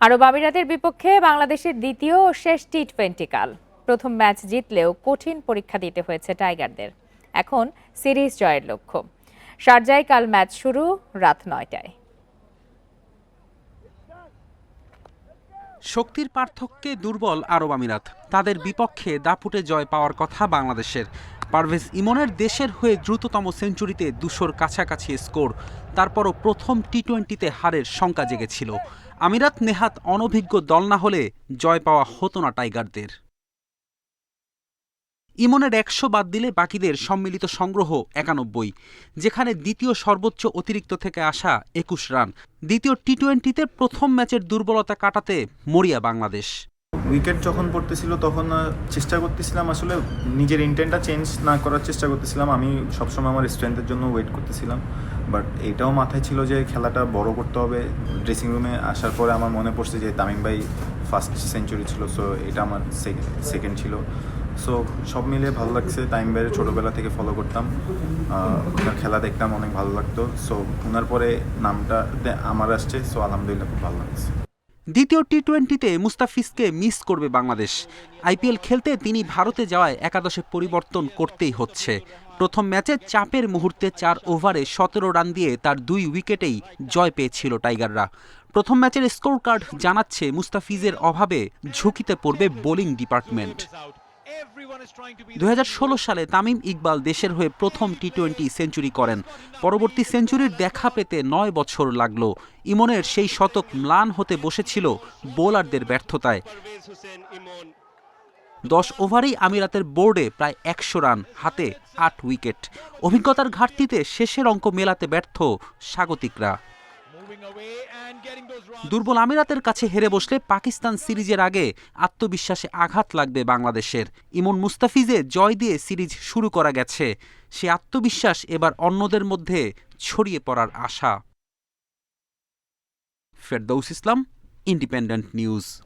আরব আমিরাতের বিপক্ষে বাংলাদেশের দ্বিতীয় ও শেষ টি টোয়েন্টি কাল। প্রথম ম্যাচ জিতলেও কঠিন পরীক্ষা দিতে হয়েছে টাইগারদের। এখন সিরিজ জয়ের লক্ষ্য। শারজায় কাল ম্যাচ শুরু রাত নয়টায়। শক্তির পার্থক্যে দুর্বল আরব আমিরাত। তাদের বিপক্ষে দাপুটে জয় পাওয়ার কথা বাংলাদেশের। পারভেজ ইমনের দেশের হয়ে দ্রুততম সেঞ্চুরিতে দুশোর কাছাকাছি স্কোর। তারপরও প্রথম টি টোয়েন্টিতে হারের শঙ্কা জেগেছিল। আমিরাত নেহাত অনভিজ্ঞ দল না হলে জয় পাওয়া হতো না টাইগারদের। ইমনের একশো বাদ দিলে বাকিদের সম্মিলিত সংগ্রহ একানব্বই, যেখানে দ্বিতীয় সর্বোচ্চ অতিরিক্ত থেকে আসা একুশ রান। দ্বিতীয় টি টোয়েন্টিতে প্রথম ম্যাচের দুর্বলতা কাটাতে মরিয়া বাংলাদেশ। উইকেট যখন পড়তেছিল তখন চেষ্টা করতেছিলাম আসলে নিজের ইন্টেন্টটা চেঞ্জ না করার চেষ্টা করতেছিলাম। আমি সবসময় আমার স্ট্রেংথের জন্য ওয়েট করতেছিলাম। বাট এটাও মাথায় ছিল যে খেলাটা বড় করতে হবে। ড্রেসিং রুমে আসার পরে আমার মনে পড়ছে যে তামিম ভাই ফার্স্ট সেঞ্চুরি ছিল সো এটা আমার সেকেন্ড ছিল। সো সব মিলিয়ে ভালো লাগছে তামিম ভাইয়ের ছোটোবেলা থেকে ফলো করতাম। ওনার খেলা দেখতাম, অনেক ভালো লাগতো। সো ওনার পরে নামটা আমার আসছে। সো আলহামদুলিল্লাহ খুব ভালো লাগছে। দ্বিতীয় টি টোয়েন্টিতে মুস্তাফিজকে মিস করবে বাংলাদেশ। আইপিএল খেলতে তিনি ভারতে যাওয়ায় একাদশে পরিবর্তন করতেই হচ্ছে। প্রথম ম্যাচে চাপের মুহূর্তে চার ওভারে সতেরো রান দিয়ে তার দুই উইকেটেই জয় পেয়েছিল টাইগাররা। প্রথম ম্যাচের স্কোর কার্ড জানাচ্ছে মুস্তাফিজের অভাবে ঝুঁকিতে পড়বে বোলিং ডিপার্টমেন্ট। দু হাজার ষোলো সালে তামিম ইকবাল দেশের হয়ে প্রথম টি টোয়েন্টি সেঞ্চুরি করেন। পরবর্তী সেঞ্চুরির দেখা পেতে নয় বছর লাগল। ইমনের সেই শতক ম্লান হতে বসেছিল বোলারদের ব্যর্থতায়। দশ ওভারেই আমিরাতের বোর্ডে প্রায় একশো রান, হাতে আট উইকেট। অভিজ্ঞতার ঘাটতিতে শেষের অঙ্ক মেলাতে ব্যর্থ স্বাগতিকরা। দুর্বল আমিরাতের কাছে হেরে বসলে পাকিস্তান সিরিজের আগে আত্মবিশ্বাসে আঘাত লাগবে বাংলাদেশের। ইমন মুস্তাফিজে জয় দিয়ে সিরিজ শুরু করা গেছে। সে আত্মবিশ্বাস এবার অন্যদের মধ্যে ছড়িয়ে পড়ার আশা। Ferdous Islam independent news